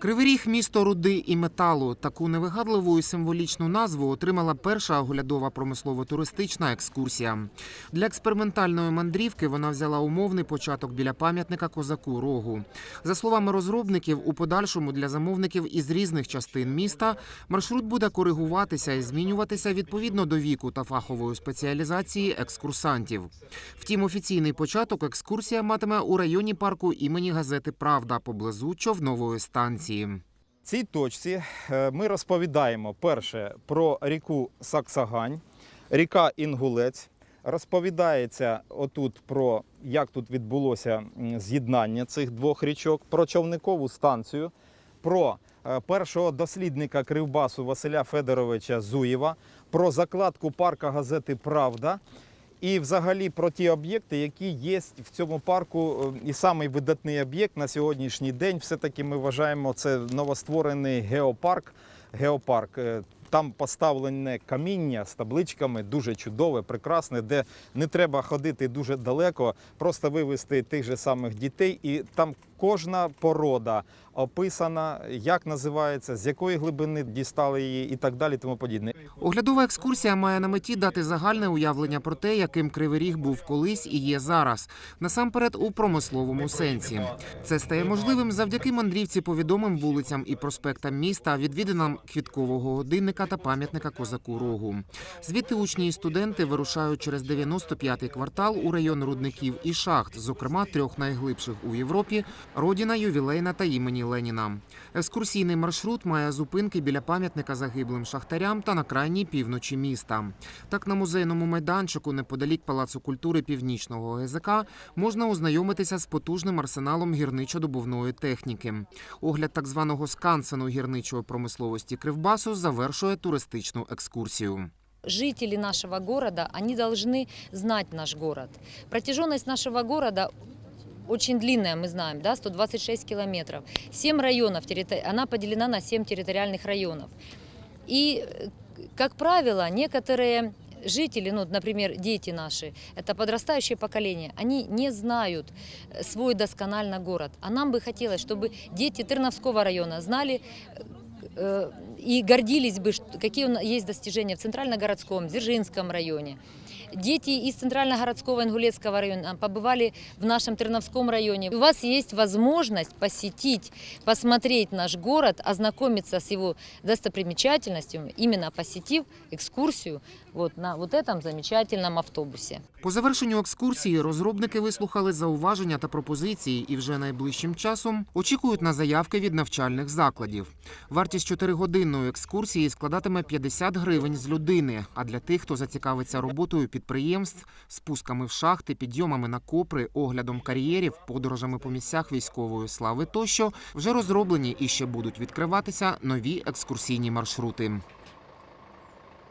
Кривий Ріг – місто руди і металу. Таку невигадливу і символічну назву отримала перша оглядова промислово-туристична екскурсія. Для експериментальної мандрівки вона взяла умовний початок біля пам'ятника козаку Рогу. За словами розробників, у подальшому для замовників із різних частин міста маршрут буде коригуватися і змінюватися відповідно до віку та фахової спеціалізації екскурсантів. Втім, офіційний початок екскурсія матиме у районі парку імені газети Правда поблизу човнової станції. Цій точці е, ми розповідаємо перше про ріку Саксагань, ріка Інгулець. Розповідається отут про як тут відбулося з'єднання цих двох річок, про човникову станцію, про е, першого дослідника Кривбасу Василя Федоровича Зуєва, про закладку парка газети Правда. І взагалі про ті об'єкти, які є в цьому парку. Е, І самий видатний об'єкт на сьогоднішній день, все-таки ми вважаємо, це новостворений геопарк. Геопарк. Е, Там поставлене каміння з табличками, дуже чудове, прекрасне, де не треба ходити дуже далеко, просто вивезти тих же самих дітей, і там кожна порода описана, як називається, з якої глибини дістали її, і так далі. Тому подібне. Оглядова екскурсія має на меті дати загальне уявлення про те, яким Кривий Ріг був колись і є зараз, насамперед у промисловому сенсі. Це стає можливим завдяки мандрівці по відомим вулицям і проспектам міста, відвідинам квіткового годинника та пам'ятника козаку Рогу. Звідти учні і студенти вирушають через 95-й квартал у район рудників і шахт, зокрема трьох найглибших у Європі Родіна, ювілейна та імені Леніна. Екскурсійний маршрут має зупинки біля пам'ятника загиблим шахтарям та на крайній півночі міста. Так, на музейному майданчику неподалік Палацу культури Північного ГЗК можна ознайомитися з потужним арсеналом гірничо-добувної техніки. Огляд так званого скансену гірничої промисловості Кривбасу завершує туристичну екскурсію. Жители нашего города, они должны знать наш город. Протяженность нашего города очень длинная, мы знаем, да, 126 километров. 7 районов, она поделена на 7 территориальных районов. И, э, как правило, некоторые жители, ну, например, дети наши, это подрастающее поколение, они не знают э, свой досконально город. А нам бы хотелось, чтобы дети Тырновского района знали э, и гордились бы, какие у нас есть достижения в Центральногородском, Дзержинском районе. Дети из Центральногородского Ингулецкого района побывали в нашем Терновском районе. У вас есть возможность посетить, посмотреть наш город, ознакомиться с его достопримечательностями, именно посетив экскурсию вот на вот этом замечательном автобусе. По завершенню екскурсії розробники вислухали зауваження та пропозиції і вже найближчим часом очікують на заявки від навчальних закладів. Вартість чотиригодинної екскурсії складатиме 50 гривень з людини. А для тих, хто зацікавиться роботою підприємств, спусками в шахти, підйомами на копри, оглядом кар'єрів, подорожами по місцях військової слави тощо, вже розроблені і ще будуть відкриватися нові екскурсійні маршрути.